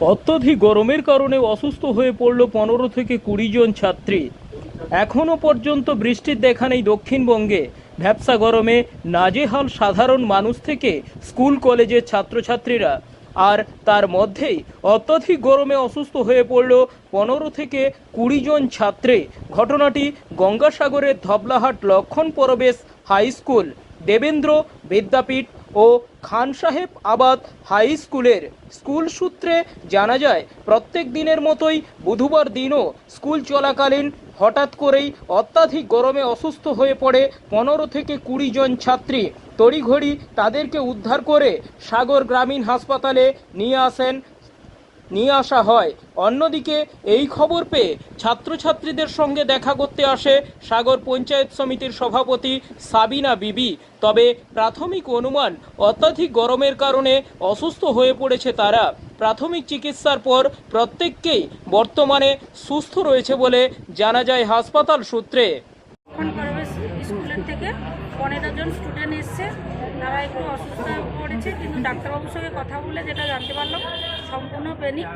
অত্যধিক গরমের কারণে অসুস্থ হয়ে পড়ল পনেরো থেকে কুড়ি জন ছাত্রী। এখনও পর্যন্ত বৃষ্টির দেখা নেই দক্ষিণবঙ্গে। ভ্যাবসা গরমে নাজেহাল সাধারণ মানুষ থেকে স্কুল, কলেজের ছাত্রছাত্রীরা। আর তার মধ্যেই অত্যধিক গরমে অসুস্থ হয়ে পড়ল পনেরো থেকে কুড়ি জন ছাত্রী। ঘটনাটি গঙ্গাসাগরের ধবলাহাট লক্ষণ পরবেশ হাই স্কুল। দেবেন্দ্র বিদ্যাপীঠ ও খান সাহেব আবাদ হাই স্কুলের। স্কুল সূত্রে জানা যায়, প্রত্যেক দিনের মতোই বুধবার দিনও স্কুল চলাকালীন হঠাৎ করেই অত্যাধিক গরমে অসুস্থ হয়ে পড়ে পনেরো থেকে কুড়ি জন ছাত্রী। তড়িঘড়ি তাদেরকে উদ্ধার করে সাগর গ্রামীণ হাসপাতালে নিয়ে আসেন নিয়ে আসা হয়। অন্যদিকে এই খবর পেয়ে ছাত্রছাত্রীদের সঙ্গে দেখা করতে আসে সাগর পঞ্চায়েত সমিতির সভাপতি সাবিনা বিবি। তবে প্রাথমিক অনুমান অত্যাধিক গরমের কারণে অসুস্থ হয়ে পড়েছে তারা। প্রাথমিক চিকিৎসার পর প্রত্যেককেই বর্তমানে সুস্থ রয়েছে বলে জানা যায় হাসপাতাল সূত্রে। পনেরো জন স্টুডেন্ট এসছে। তারা একটু অসুস্থ পড়েছে, কিন্তু ডাক্তারবাবুর সঙ্গে কথা বলে যেটা জানতে পারলাম সম্পূর্ণ পেনিক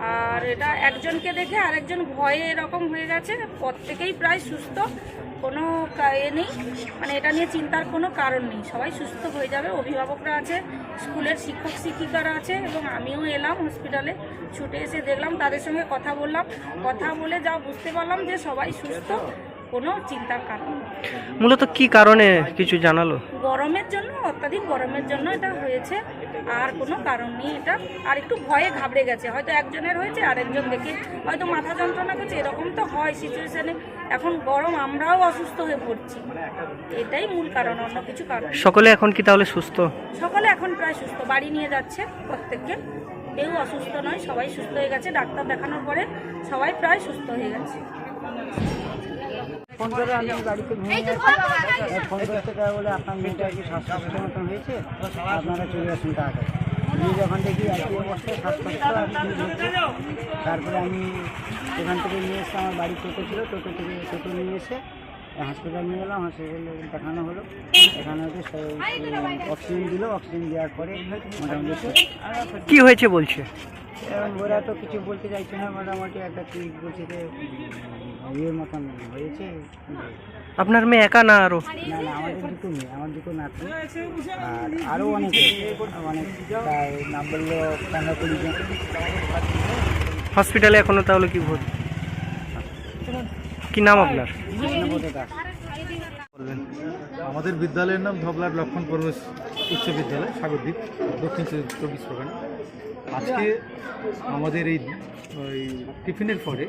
আর এটা একজনকে দেখে আরেকজন ভয়ে এরকম হয়ে গেছে। প্রত্যেকেই প্রায় সুস্থ। কোনো এ নেই। মানে এটা নিয়ে চিন্তার কোনো কারণ নেই। সবাই সুস্থ হয়ে যাবে। অভিভাবকরা আছে, স্কুলের শিক্ষক, শিক্ষিকারা আছে এবং আমিও এলাম হসপিটালে। ছুটে এসে দেখলাম, তাদের সঙ্গে কথা বললাম। কথা বলে যা বুঝতে পারলাম যে সবাই সুস্থ। কোনো চিন্তার কারণ মূলত কি কারণে কিছু জানালো? গরমের জন্য অত্যাধিক গরমের জন্য এটা হয়েছে আর কোনো কারণ নেই এটা। আর একটু ভয়ে ঘাবড়ে গেছে হয়তো একজনের হয়েছে আরেকজন দেখে হয়তো মাথা যন্ত্রণা করছে এরকম তো হয় সিচুয়েশনে এখন গরম আমরাও অসুস্থ হয়ে পড়ছি। এটাই মূল কারণ অন্য কিছু কারণ সকলে এখন কি তাহলে সুস্থ? সকলে এখন প্রায় সুস্থ বাড়ি নিয়ে যাচ্ছে প্রত্যেককে। কেউ অসুস্থ নয় সবাই সুস্থ হয়ে গেছে ডাক্তার দেখানোর পরে সবাই প্রায় সুস্থ হয়ে গেছে। ফোন করে আমি বাড়িতে ঘুমিয়ে গেছি ফোন করতে দেওয়া বলে আপনার মেয়েটা কি শ্বাসকষ্ট মতন হয়েছে আপনারা চলে আসুন তাড়াতাড়ি। আমি যখন দেখি একই অবস্থায় শ্বাসকষ্ট তারপরে আমি এখান থেকে নিয়ে এসে আমার বাড়ি টোটো ছিল টোটো থেকে টোটো নিয়ে এসে হসপিটাল নিয়ে এলাম হসপিটালে দেখানো হলো। দেখানো হচ্ছে অক্সিজেন দিল অক্সিজেন দেওয়ার পরে মোটামুটি। কি হয়েছে বলছে? এবং ওরা তো কিছু বলতে চাইছে না মোটামুটি একটা কি বলছে যে ইয়ের মতন হয়েছে। আপনার মেয়ে একা না আরও? না না আমাদের দুটো মেয়ে আমার দুটো নাতি। আর আরও অনেকে অনেক প্রায় নাম বলল পনেরো কুড়ি জন। হসপিটালে এখনও তাহলে কি ভর্তি? কি নাম আপনার? বলবেন। আমাদের বিদ্যালয়ের নাম ধবলাট লক্ষণ পরবেশ উচ্চ বিদ্যালয় সাগরদ্বীপ দক্ষিণ চব্বিশ পরগনা। আজকে আমাদের এই টিফিনের পরে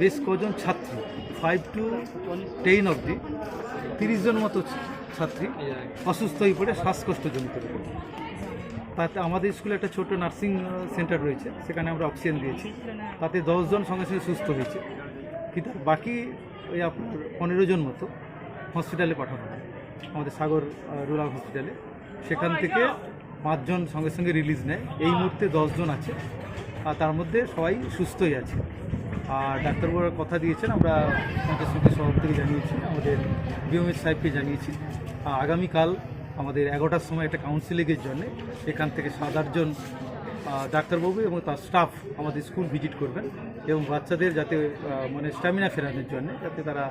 বেশ কজন ছাত্রী ফাইভ টু টেন অবধি তিরিশ জন মতো ছাত্রী অসুস্থ হয়ে পড়ে শ্বাসকষ্টজনিত রোগে। তাতে আমাদের স্কুলে একটা ছোট নার্সিং সেন্টার রয়েছে, সেখানে আমরা অক্সিজেন দিয়েছি। তাতে দশজন সঙ্গে সঙ্গে সুস্থ হয়েছে। কিন্তু বাকি ওই আপনার পনেরো জন মতো হসপিটালে পাঠানো হয়। আমাদের সাগর রুরাল হসপিটালে সেখান থেকে পাঁচজন সঙ্গে সঙ্গে রিলিজ নেয়। এই মুহূর্তে দশজন আছে। আর তার মধ্যে সবাই সুস্থই আছে। আর ডাক্তারবাবুরা কথা দিয়েছেন, আমরা পঞ্চায়েত সমিতির সভাপতিকে জানিয়েছি, আমাদের বিএমএস সাহেবকে জানিয়েছি। আর আগামীকাল আমাদের এগারোটার সময় একটা কাউন্সিলিংয়ের জন্য এখান থেকে সাত আটজন ডাক্তারবাবু এবং তার স্টাফ আমাদের স্কুল ভিজিট করবেন এবং বাচ্চাদের যাতে মানে স্ট্যামিনা ফেরানোর জন্য, যাতে তারা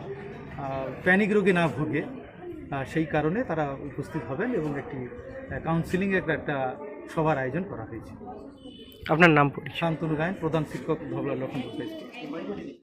প্যানিক রোগে না ভোগে। সেই কারণে তারা উপস্থিত হবেন এবং একটি কাউন্সিলিংয়ের একটা একটা সভার আয়োজন করা হয়েছে। আপনার নাম শান্তনু গায়ন প্রধান শিক্ষক ধবলা লক্ষণ